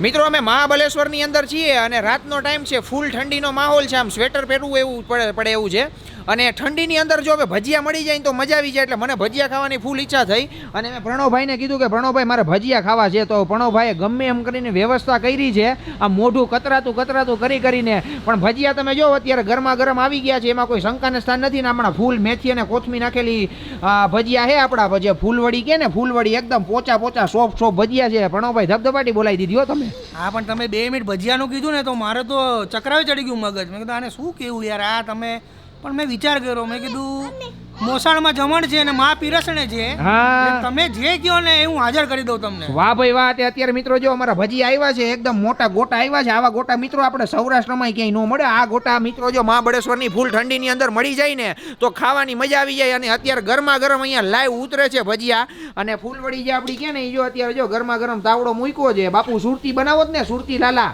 મિત્રો, અમે મહાબલેશ્વરની અંદર છીએ અને રાતનો ટાઈમ છે. ફૂલ ઠંડીનો માહોલ છે. આમ સ્વેટર પહેરવું એવું પડે પડે એવું છે. અને ઠંડીની અંદર જો હવે ભજીયા મળી જાય ને તો મજા આવી જાય એટલે મને ભજીયા ખાવાની ફૂલ ઈચ્છા થઈ. અને મેં પ્રણવભાઈને કીધું કે પ્રણવભાઈ, મારે ભજીયા ખાવા છે. તો પ્રણવભાઈએ ગમે એમ કરીને વ્યવસ્થા કરી છે. આ મોઢું કતરાતું કતરાતું કરી કરીને. પણ ભજીયા તમે જો અત્યારે ગરમા ગરમ આવી ગયા છે. એમાં કોઈ શંકાને સ્થાન નથી ને હમણાં ફૂલ મેથી અને કોથમી નાખેલી ભજીયા છે આપણા. ભજીયા ફૂલવડી કે ને, ફૂલવડી એકદમ પોચા પોચા સોફ સોફ ભજીયા છે. પ્રણવભાઈ ધબધબાટી બોલાવી દીધી હો તમે. હા, પણ તમે બે મિનિટ ભજીયાનું કીધું ને તો મારે તો ચક્રાવે ચડી ગયું મગજ. મેં કીધું, આને શું કેવું યાર? આ તમે પણ મેં વિચાર કર્યો મેં કીધું મોસાળમાં જમણ છે અને મા પીરસણે છે. તમે જે કહો ને હું હાજર કરી દઉં તમને. વાહ ભાઈ વાહ તે અત્યારે મિત્રો જો અમારા ભજી આવ્યા છે એકદમ મોટા ગોટા આવ્યા છે આવા ગોટા મિત્રો આપણે સૌરાષ્ટ્રમાં ક્યાંય ન મળે. આ ગોટા મિત્રો જો મહાબળેશ્વરની ફૂલ ઠંડીની અંદર મળી જાય ને તો ખાવાની મજા આવી જાય અને અત્યારે ગરમા ગરમ અહીંયા લાઈવ ઉતરે છે ભજીયા. અને ફૂલવડી જે આપણી કે ને એ જો અત્યારે જો ગરમા ગરમ તાવડો મૂક્યો છે. બાપુ સુરતી બનાવો જ ને સુરતી લાલા.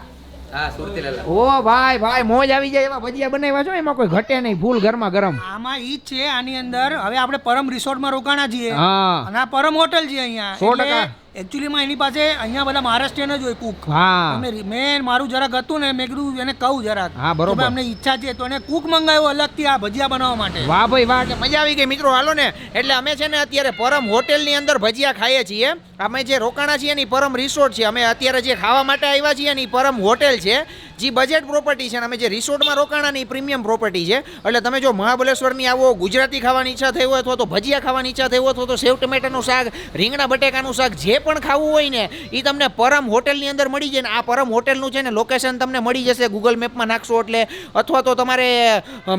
ઓ ભાઈ ભાઈ મોજ આવી જાય એવા ભજીયા બનાવ્યા છો? એમાં કોઈ ઘટે નહીં ફૂલ ગરમા ગરમ. આમાં ઈ છે આની અંદર. હવે આપણે પરમ રિસોર્ટમાં રોકાણા છીએ. હા. અને આ પરમ હોટલ છે અહીંયા. સો ટકા. એકચ્યુઅલીમાં એની પાસે અહીંયા બધા મહારાષ્ટ્રીયન જ હોય કુક. હા. મેં મારું જરાક હતું ને મેં કીધું એને કહું જરાક. હા, બરોબર. અમને ઈચ્છા છે. તો એને કુક મંગાવ્યો અલગથી આ ભજીયા બનાવવા માટે. વાહ ભાઈ વાહ. કે મજા આવી ગઈ. મિત્રો હાલો ને. એટલે અમે છે ને અત્યારે પરમ હોટેલની અંદર ભજીયા ખાઈએ છીએ. અમે જે રોકાણા છીએ એની પરમ રિસોર્ટ છે. અમે અત્યારે જે ખાવા માટે આવ્યા છીએ એની પરમ હોટેલ છે. જે બજેટ પ્રોપર્ટી છે અને અમે જે રિસોર્ટમાં રોકાણાની પ્રીમિયમ પ્રોપર્ટી છે, એટલે તમે જો મહાબલેશ્વરની આવો, ગુજરાતી ખાવાની ઈચ્છા થઈ હોય અથવા તો ભજીયા ખાવાની ઈચ્છા થઈ હોય અથવા તો સેવ ટમેટાનું શાક, રીંગણા બટેકાનું શાક, જે પણ ખાવું હોય ને એ તમને પરમ હોટેલની અંદર મળી જાય ને, આ પરમ હોટેલનું છે ને લોકેશન તમને મળી જશે ગૂગલ મેપમાં નાખશો એટલે, અથવા તો તમારે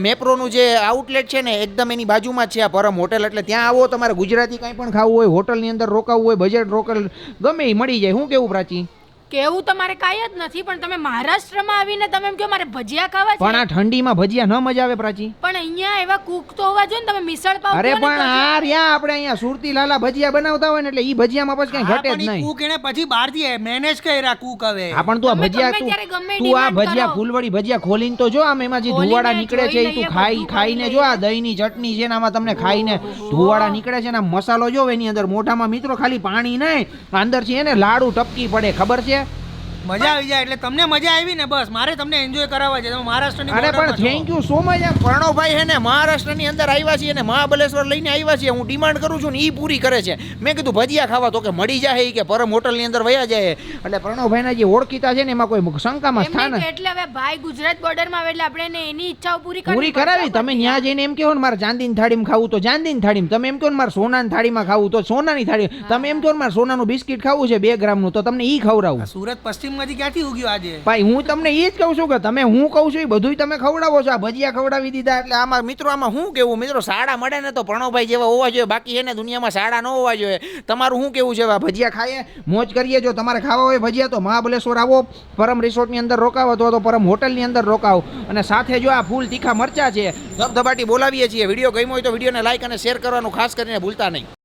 મેપ્રોનું જે આઉટલેટ છે ને, એકદમ એની બાજુમાં જ છે આ પરમ હોટેલ, એટલે ત્યાં આવો, તમારે ગુજરાતી કાંઈ પણ ખાવું હોય, હોટલની અંદર રોકાવું હોય બજેટ રોકલ ગમે એ મળી જાય, શું કેવું પ્રાચી? કેવું તમારે કાંઈ જ નથી પણ તમે મહારાષ્ટ્રમાં આવીને તમે એમ કહો મારે ભજીયા ખાવા પણ આ ઠંડીમાં ભજીયા ન મજા આવે પ્રાચી. પણ અહીંયા એવા કુક તો હોવા જોઈએ ને તમે મિસળ પાવ અરે પણ આ રહ્યા આપણે અહીંયા સુરતી લાલા ભજીયા બનાવતા હોય ને એટલે ઈ ભજીયામાં પછી કઈ ઘટે જ નહીં. કુક એને પછી બહારથી મેનેજ કર્યા કુક હવે. હા પણ તું આ ભજીયા તું તું આ ભજીયા. ફૂલવડી ભજીયા ખોલીને તો જો આમ એમાં જે ધુવાડા નીકળે છે ઈ તું ખાઈ ખાઈને જો આ દહીંની ચટણી છે ને આમાં તમને ખાઈને ધુવાડા નીકળે છે ને મસાલો જો એની અંદર મોઢામાં મિત્રો ખાલી પાણી નહીં અંદર છે ને લાડુ ટપકી પડે ખબર છે? મજા આવી જાય એટલે તમને મજા આવી ને બસ. મારે તમને એન્જોય કરાવવા છે. તમે મહારાષ્ટ્રની અરે પણ થેન્ક યુ સો મચ એમ પ્રણવભાઈ હે ને મહારાષ્ટ્રની અંદર આવ્યા છીએ અને મહાબલેશ્વર લઈને આવ્યા છીએ. હું ડિમાન્ડ કરું છું ને એ પૂરી કરે છે. મેં કીધું ભજીયા ખાવા તો કે મળી જાય કે પરમ હોટલની અંદર વયા જાય. એટલે પ્રણવભાઈના જે ઓળખીતા છે ને એમાં કોઈ શંકામાં સ્થાન એટલે હવે ભાઈ ગુજરાત બોર્ડરમાં આવે એટલે આપણે એને એની ઈચ્છાઓ પૂરી પૂરી કરાવી. તમે ત્યાં જઈને એમ કહો ને મારે ચાંદીની થાળીમાં ખાવું તો ચાંદીની થાળીમાં. તમે એમ કહો ને મારે સોનાની થાળીમાં ખાવું તો સોનાની થાળી તમે એમ કહો ને મારે સોનાનું બિસ્કિટ ખાવું છે બે ગ્રામનું તો તમને ઈ ખવડાવું. સુરત સુરત પશ્ચિમમાંથી ક્યાંથી ઉગ્યો આજે? ભાઈ, હું તમને એ જ કહું છું કે તમે હું કહું છું એ બધુંય તમે ખવડાવો છો. આ ભજીયા ખવડાવી દીધા એટલે આમાં મિત્રો, આમાં શું કેવું? મિત્રો શાળા મળે ને તો પ્રણવભાઈ જેવા હોવા જોઈએ. બાકી એને દુનિયામાં શાળા ન હોવા જોઈએ. તમારું શું કેવું છે? ભજીયા ખાઈએ, મોજ કરીએ. જો તમારે ખાવા હોય ભજીયા તો મહાબલેશ્વર આવો. પરમ રિસોર્ટની અંદર રોકાવો અથવા તો પરમ હોટલની અંદર રોકાવો. અને સાથે જો આ ફૂલ તીખા મરચા છે, ધબધબાટી બોલાવીએ છીએ. વીડિયો ગમ્યો હોય તો વિડીયોને લાઈક અને શેર કરવાનું ખાસ કરીને ભૂલતા નહીં.